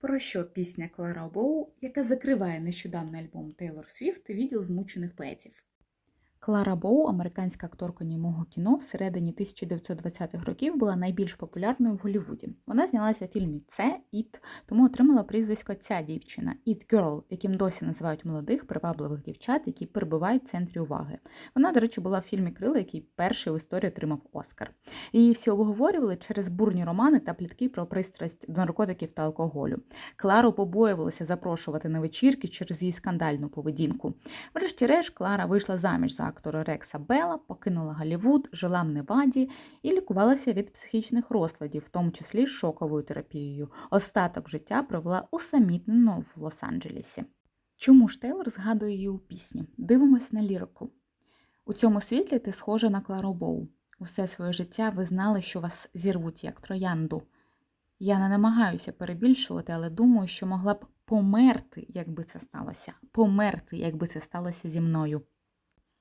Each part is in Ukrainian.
Про що пісня Клара Боу, яка закриває нещодавний альбом Тейлор Свіфт відділ змучених поетів. Клара Боу, американська акторка німого кіно, всередині 1920-х років була найбільш популярною в Голлівуді. Вона знялася в фільмі Це Іт, тому отримала прізвисько ця дівчина It Girl, яким досі називають молодих привабливих дівчат, які перебувають в центрі уваги. Вона, до речі, була в фільмі Крила, який перший в історії отримав Оскар. Її всі обговорювали через бурні романи та плітки про пристрасть до наркотиків та алкоголю. Клару побоювалися запрошувати на вечірки через її скандальну поведінку. Врешті-решт, Клара вийшла заміж за актора Рекса Белла, покинула Голлівуд, жила в Неваді і лікувалася від психічних розладів, в тому числі шоковою терапією. Остаток життя провела усамітнено в Лос-Анджелесі. Чому ж Тейлор згадує її у пісні? Дивимось на лірику. У цьому світлі ти схожа на Клару Боу. Усе своє життя ви знали, що вас зірвуть як троянду. Я не намагаюся перебільшувати, але думаю, що могла б померти, якби це сталося. Померти, якби це сталося зі мною.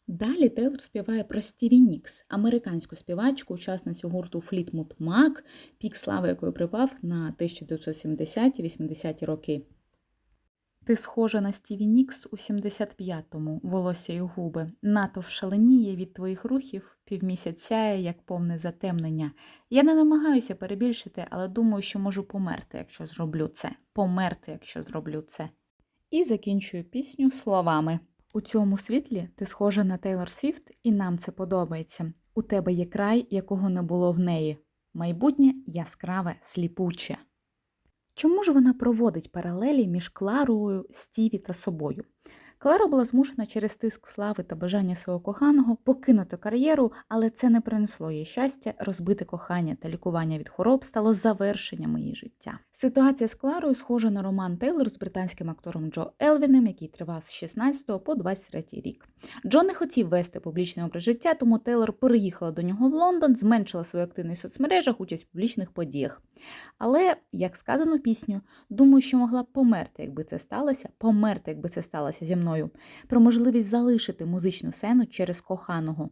Далі Тейлор співає про Стіві Нікс, американську співачку, учасницю гурту Флітмут Мак, пік слави якої припав на 1970-80-ті роки. Ти схожа на Стіві Нікс у 75-му, волосся і губи. НАТО вшаленіє від твоїх рухів, півмісяць як повне затемнення. Я не намагаюся перебільшити, але думаю, що можу померти, якщо зроблю це. Померти, якщо зроблю це. І закінчую пісню словами. У цьому світлі ти схожа на Тейлор Свіфт, і нам це подобається. У тебе є край, якого не було в неї. Майбутнє яскраве, сліпуче. Чому ж вона проводить паралелі між Кларою, Стіві та собою? Клара була змушена через тиск слави та бажання свого коханого покинути кар'єру, але це не принесло їй щастя, розбите кохання та лікування від хвороб стало завершенням її життя. Ситуація з Кларою схожа на роман Тейлор з британським актором Джо Елвінем, який тривав з 16 по 23 рік. Джо не хотів вести публічний образ життя, тому Тейлор переїхала до нього в Лондон, зменшила свою активність в соцмережах, участь в публічних подіях. Але, як сказано в пісню, думаю, що могла померти, якби це сталося, померти, якби це сталося зі мною, про можливість залишити музичну сцену через коханого.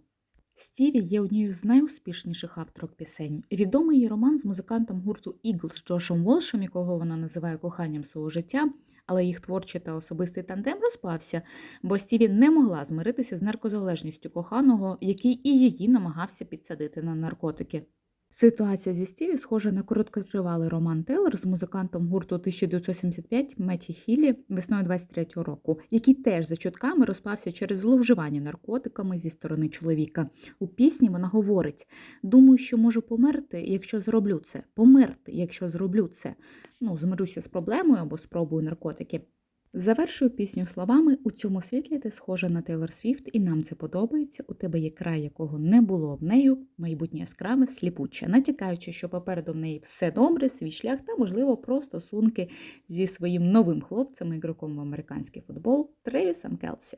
Стіві є однією з найуспішніших авторок пісень. Відомий її роман з музикантом гурту Eagles Джошем Волшем, якого вона називає коханням свого життя, але їх творчий та особистий тандем розпався, бо Стіві не могла змиритися з наркозалежністю коханого, який і її намагався підсадити на наркотики. Ситуація зі Стіві схожа на короткотривалий роман Тейлор з музикантом гурту 1975 Меті Хілі весною 23-го року, який теж за чутками розпався через зловживання наркотиками зі сторони чоловіка. У пісні вона говорить: думаю, що можу померти, якщо зроблю це. Померти, якщо зроблю це. Ну, змирюся з проблемою або спробую наркотики. Завершую пісню словами у цьому світлі ти схожа на Тейлор Свіфт, і нам це подобається. У тебе є край, якого не було в нею, майбутнє яскраве, сліпуче, натякаючи, що попереду в неї все добре, свій шлях та, можливо, про стосунки зі своїм новим хлопцем, ігроком в американський футбол Тревісом Келсі.